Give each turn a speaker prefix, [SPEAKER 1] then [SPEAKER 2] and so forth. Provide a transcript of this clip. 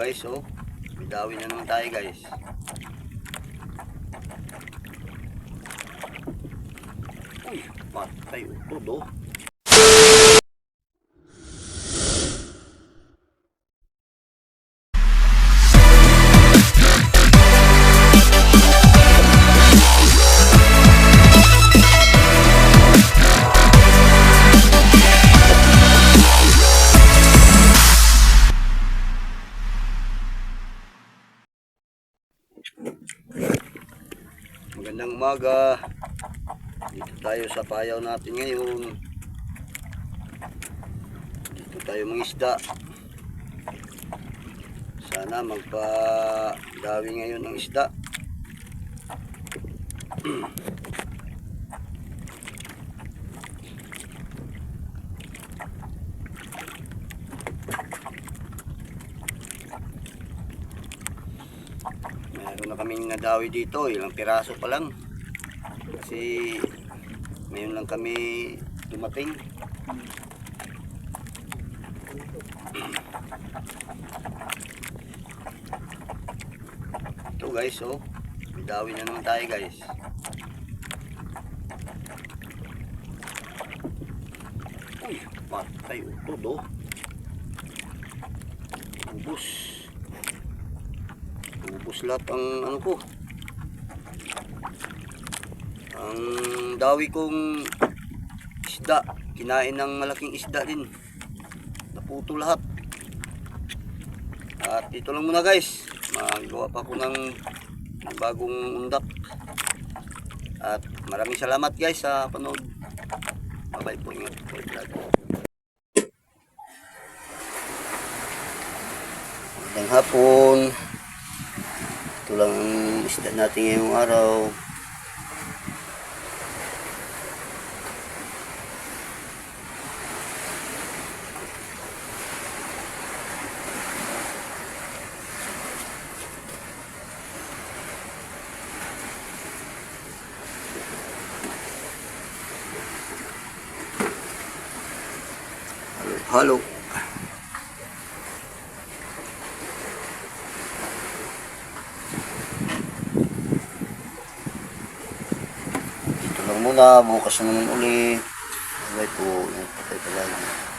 [SPEAKER 1] guys, oh. Bidawi na naman tayo guys. Uy, patay utod oh. Magandang umaga. Dito tayo sa payaw natin ngayon. Dito tayo mangisda. Sana magpa-dawi ngayon ng isda. Meron na kaming nadawi dito, ilang piraso pa lang. Kasi ngayon lang kami dumating. Ito guys, oh. Bidawi na naman tayo guys. Uy, patay utod oh. Ubus. Ubus lahat ang ano ko. Ang dawi kong isda. Kinain ng malaking isda din. Naputo lahat. At ito lang muna guys. Magawa pa ko ng ng bagong undak. At maraming salamat guys sa panood. Bye bye po. Ingat po. Magandang hapon. Ito lang ang isda natin ngayong araw. Halo. Halo. Ito lang muna, bukas na naman ulit. Bye po, ingat po tayo palagi.